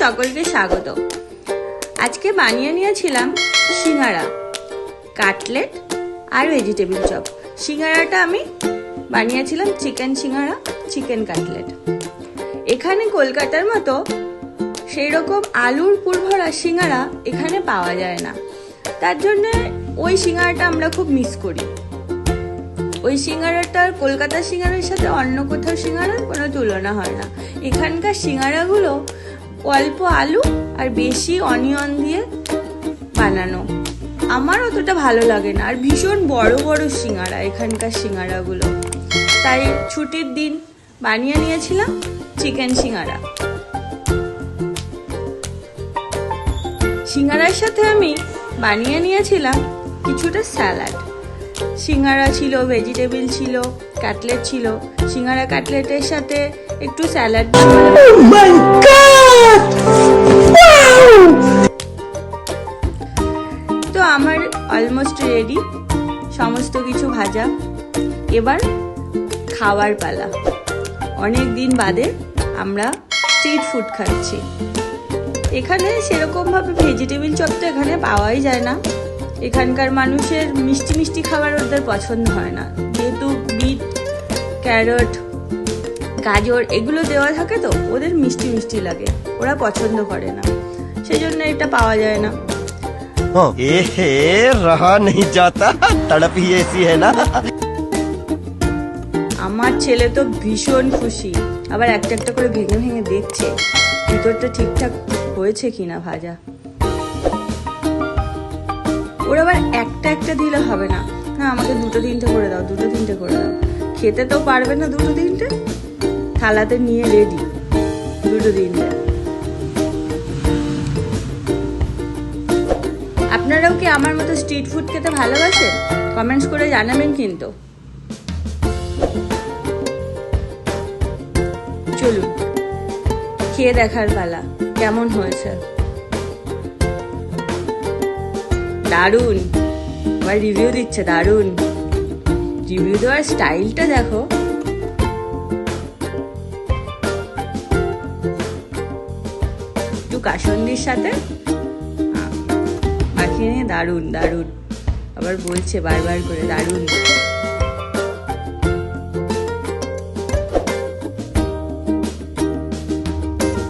সকলকে স্বাগত। আজকে বানিয়ে নিয়েছিলাম সিঙ্গারা, কাটলেট আর ভেজিটেবিল চপ। সিঙ্গারাটা আমি বানিয়েছিলাম চিকেন সিঙ্গারা, চিকেন কাটলেট। এখানে কলকাতার মতো সেই রকম আলুর পুরভরা সিঙ্গারা এখানে পাওয়া যায় না। তার জন্য ওই সিঙ্গারাটা আমরা খুব মিস করি। ওই সিঙ্গারাটার কলকাতার সিঙ্গারার সাথে অন্য কোথাও সিঙ্গারার কোনো তুলনা হয় না। এখানকার সিঙ্গারাগুলো অল্প আলু আর বেশি অনিয়ন দিয়ে বানানো। আমার অতটা ভালো লাগে না। আর ভীষণ বড় বড় সিঙ্গারা এখানকার সিঙ্গারাগুলো। তাই ছুটির দিন বানিয়ে নিয়েছিলাম চিকেন সিঙ্গারা। সিঙ্গারার সাথে আমি বানিয়ে নিয়েছিলাম কিছুটা স্যালাড। সিঙ্গারা ছিল ভেজিটেবিল ছিল কাটলেট ছিল। সিঙ্গারা কাটলেটের সাথে একটু স্যালাড তো আমার অলমোস্ট রেডি সমস্ত কিছু ভাজা। এবার খাওয়ার পালা। অনেক দিন বাদে আমরা স্ট্রিট ফুড খাচ্ছি। এখানে সেরকমভাবে ভেজিটেবিল চপ তো এখানে পাওয়াই যায় না। এখানকার মানুষের মিষ্টি মিষ্টি খাবার ওদের পছন্দ হয় না। যেহেতু বিট ক্যারট গাজর এগুলো দেওয়া থাকে তো ওদের মিষ্টি মিষ্টি লাগে ওরা পছন্দ করে না। সেই জন্য এটা পাওয়া যায় না। আমার ছেলে তো ভীষণ খুশি আবার একটা একটা করে ভেঙে ভেঙে দেখছে ভিতরটা ঠিকঠাক হয়েছে কিনা ভাজা। ওর আবার একটা একটা দিলে হবে না। না, আমাকে দুটো তিনটে করে দাও, দুটো তিনটে করে দাও। খেতে তো পারবে না দুটো তিনটে। থালাতে নিয়ে রেডি দুটো তিনটে। আপনারাও কি আমার মতো স্ট্রিট ফুড খেতে ভালোবাসেন? কমেন্টস করে জানাবেন কিন্তু। চলুন, খেয়ে দেখার পালা। কেমন হয়েছে? দারুণ। আবার রিভিউ দিচ্ছে, দারুণ। রিভিউ দেওয়ার স্টাইলটা দেখো। একটু কাসন্দির সাথে। পাখি মাখিয়ে নিয়ে দারুণ দারুণ। আবার বলছে বারবার করে, দারুণ।